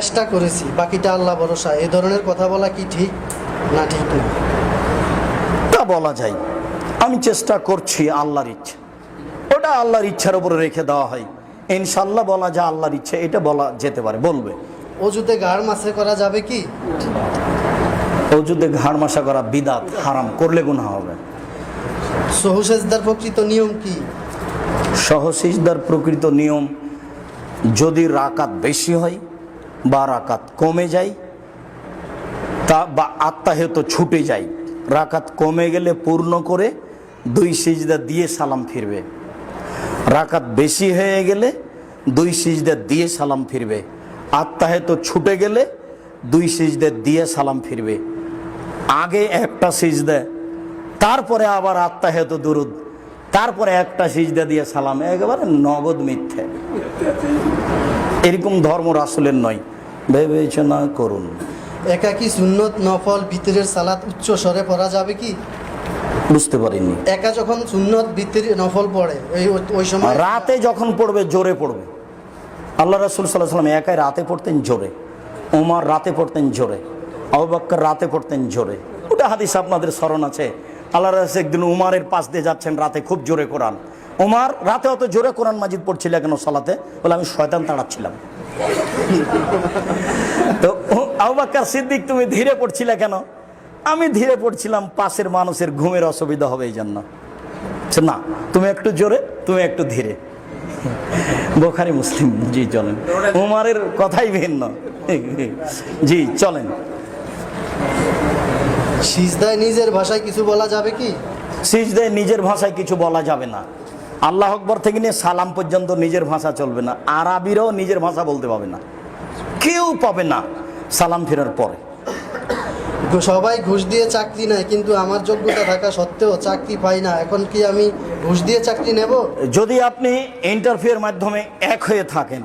চেষ্টা করেছি বাকিটা আল্লাহ ভরসা। এ ধরনের কথা বলা কি ঠিক? না ঠিক না। তা বলা যায় আমি চেষ্টা করছি আল্লাহর ইচ্ছা। ওটা আল্লাহর ইচ্ছার উপরে রেখে দেওয়া হয়। ইনশাল্লাহ বলা যায় আল্লাহর ইচ্ছে এটা বলা যেতে পারে বলবে। অজুতে ঘাড় মাছে করা যাবে কি? অজুদে ঘাড় মাসা করা বিদাত হারাম করলে গুণা হবে। সহুসেজদার প্রকৃত নিয়ম কি? সহসিজদার প্রকৃত নিয়ম যদি রাকাত বেশি হয় বা রাকাত কমে যায় তা বা আত্মাহেত ছুটে যায় রাকাত কমে গেলে পূর্ণ করে দুই সিজদা দিয়ে সালাম ফিরবে। রাকাত বেশি হয়ে গেলে দুই সিজদা দিয়ে সালাম ফিরবে। আত্মাহেত ছুটে গেলে দুই সিজদা দিয়ে সালাম ফিরবে। আগে একটা সিজদা, তারপরে আবার আত্মাহেত দুরুদ, তারপরে একটা সিজদা দিয়ে সালাম। একেবারে নগদ মিথ্যে। এরকম ধর্ম রাসুলের নয়। বিবেচনা করুন। একাকি সুন্নত নফল ভিতরের সালাত উচ্চ স্বরে পড়া যাবে কি? বুঝতে পারিনি। একা যখন সুন্নত ভিতরে নফল পড়ে ওই ওই সময় রাতে যখন পড়বে জোরে পড়বে। আল্লাহ রাসুল সাল্লাহ সাল্লাম একাই রাতে পড়তেন জোরে। ওমার রাতে পড়তেন জোরে। আবাক্কর রাতে পড়তেন জোরে। ওটা হাদিস আপনাদের স্মরণ আছে। আল্লাহ রাসুল একদিন উমারের পাশ দিয়ে যাচ্ছেন রাতে খুব জোরে কোরআন। ওমার রাতে অত জোরে কোরআন মাজিদ পড়ছিল কেন সালাতে? বলে আমি শয়তান তাড়াচ্ছিলাম। তো আবাক্কর সিদ্দিক তুমি ধীরে পড়ছিলে কেন? আমি ধীরে পড়ছিলাম পাশের মানুষের ঘুমের অসুবিধা হবে এই জন্য। না তুমি একটু জোরে তুমি একটু ধীরে। বোখারি মুসলিম জি চলেন। উমারের কথাই ভিন্ন। জি চলেন। সিজদায় নিজের ভাষায় কিছু বলা যাবে কি? সিজদে নিজের ভাষায় কিছু বলা যাবে না। আল্লাহ আকবর থেকে নিয়ে সালাম পর্যন্ত নিজের ভাষা চলবে না। আরবিরও নিজের ভাষা বলতে পাবে না। কেউ পাবে না সালাম ফেরার পরে। সবাই ঘুষ দিয়ে চাকরি নেয় কিন্তু আমার যোগ্যতা থাকা সত্ত্বেও চাকরি পাই না। এখন কি আমি ঘুষ দিয়ে চাকরি নেব? যদি আপনি ইন্টারভিউয়ের মাধ্যমে এক হয়ে থাকেন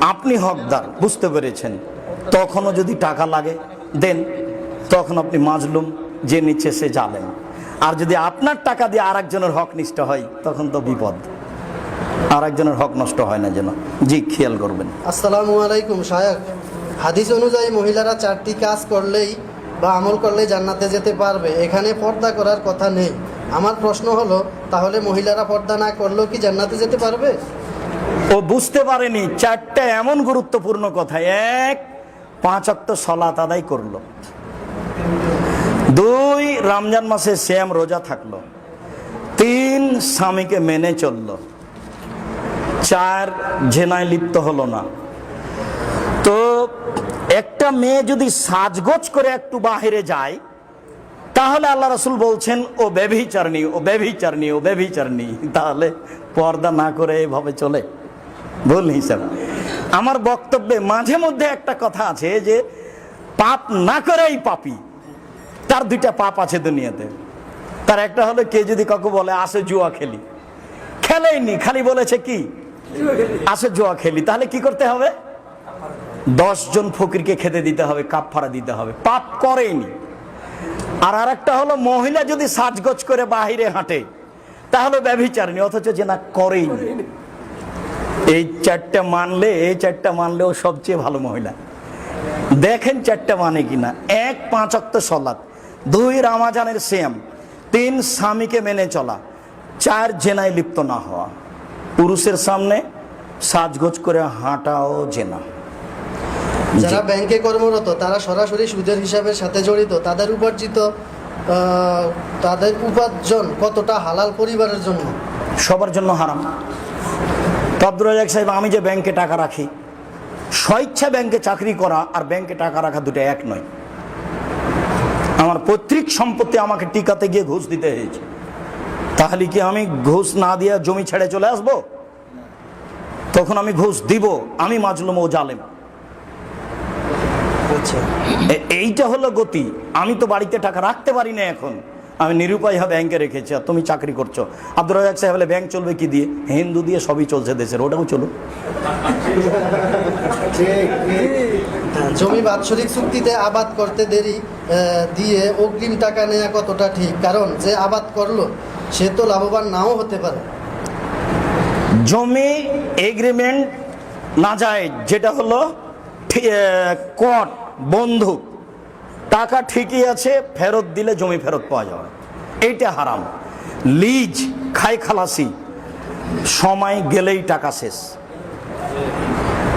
আপনি হকদার বুঝতে পেরেছেন। তখনও যদি টাকা লাগে দেন। তখন আপনি মাজলুম যে নিচ্ছে সে জানেন আর যদি আপনার টাকা দিয়ে আর একজনের হক নিষ্ঠ হয় তখন তো বিপদ। আর একজনের হক নষ্ট হয় না যেন। জি খেয়াল করবেন। আসসালামু আলাইকুম সাহেব হাদিস অনুযায়ী মহিলারা চারটি কাজ করলেই বা আমল করলেই জান্নাতে যেতে পারবে। এখানে পর্দা করার কথা নেই। আমার প্রশ্ন হলো তাহলে মহিলারা পর্দা না করলেও কি জান্নাতে যেতে পারবে? ও বুঝতে পারেনি চারটা এমন গুরুত্বপূর্ণ কথা। এক পাঁচ অক্ত সলাত আদায় করল। দুই রমজান মাসে শ্যাম রোজা থাকল। তিন স্বামীকে মেনে চলল। চার জেনায় লিপ্ত হলো না। তো একটা মেয়ে যদি সাজগোজ করে একটু বাহিরে যায়, তাহলে আল্লাহ রসুল বলছেন, ও ব্যভিচারণী ও ব্যভিচারণী ও ব্যভিচারণী, তাহলে পর্দা না করে এভাবে চলে। ভুল হিসাব। আমার বক্তব্যে মাঝে মধ্যে একটা কথা আছে যে, পাপ না করেই পাপি। তার দুইটা পাপ আছে দুনিয়াতে। তার একটা হলো কে যদি কাকু বলে, আসে জুয়া খেলি। খেলেইনি, খালি বলেছে কি? আসে জুয়া খেলি। তাহলে কি করতে হবে? দশ জন ফকিরকে খেতে দিতে হবে, কাপ ফাড়া দিতে হবে। পাপ করেইনি। আর আর একটা হলো, মহিলা যদি সাজগোজ করে বাহিরে হাঁটে, তাহলে ব্যভিচারণী, অথচ যে না করেই এই চারটা মানলে, এই চারটা মানলে ও সবচেয়ে ভালো মহিলা। দেখেন চারটা মানে কিনা। এক, পাঁচ অক্ত সলাৎ। দুই রামাজানের সেম তিন স্বামীকে মেনে চলা চার জেনায় লিপ্ত না হওয়া। পুরুষের সামনে সাজগোজ করে হাঁটাও জেনা। যারা ব্যাংকে কর্মরত তারা সরাসরি সুদের হিসাবের সাথে জড়িত তাদের উপার্জিত তাদের উপার্জন কতটা হালাল পরিবারের জন্য? সবার জন্য হারাম। আব্দুল রাজাক সাহেব আমি যে ব্যাংকে টাকা রাখি স্বেচ্ছা ব্যাংকে চাকরি করা আর ব্যাংকে টাকা রাখা দুটো এক নয়। আমার পৈতৃক সম্পত্তি আমাকে টিকাতে গিয়ে ঘুষ দিতে হয়েছে। তাহলে কি আমি ঘুষ না দিয়ে জমি ছেড়ে চলে আসব? তখন আমি ঘুষ দিব আমি মাজলুম ও জালেম। আচ্ছা। এইটা হলো গতি। আমি তো বাড়িতে টাকা রাখতে পারি না এখন। আমি নিরুপায় হয়ে ব্যাংকে রেখেছি আর তুমি চাকরি করছ। আব্দুল রাজাক সাহেব বলে ব্যাংক চলবে কি দিয়ে? হিন্দু দিয়ে সবই চলছে দেশের ওটাও চলো জমি বাৎসরিক চুক্তিতে আবাদ করতে দেরি দিয়ে অগ্রিম টাকা নেওয়া কতটা ঠিক? কারণ যে আবাদ করল, সে তো লাভবান নাও হতে পারে। জমি এগ্রিমেন্ট না যায়, যেটা হলো কট বন্দুক টাকা ঠিকই আছে, ফেরত দিলে জমি ফেরত পাওয়া যাবে। এইটা হারাম। লিজ, খাই খালাসি, সময় গেলেই টাকা শেষ।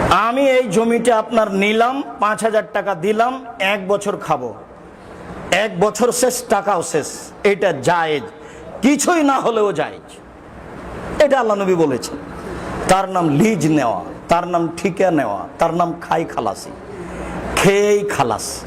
আমি এই জমিটা আপনার নিলাম, পাঁচ হাজার টাকা দিলাম, এক বছর খাব। এক বছর শেষ, টাকাও শেষ। এটা জায়েজ। কিছুই না হলেও জায়েজ। এটা আল্লাহ নবী বলেছেন। তার নাম লিজ নেওয়া, তার নাম ঠিকা নেওয়া, তার নাম খাই খালাসি। খেয়েই খালাস।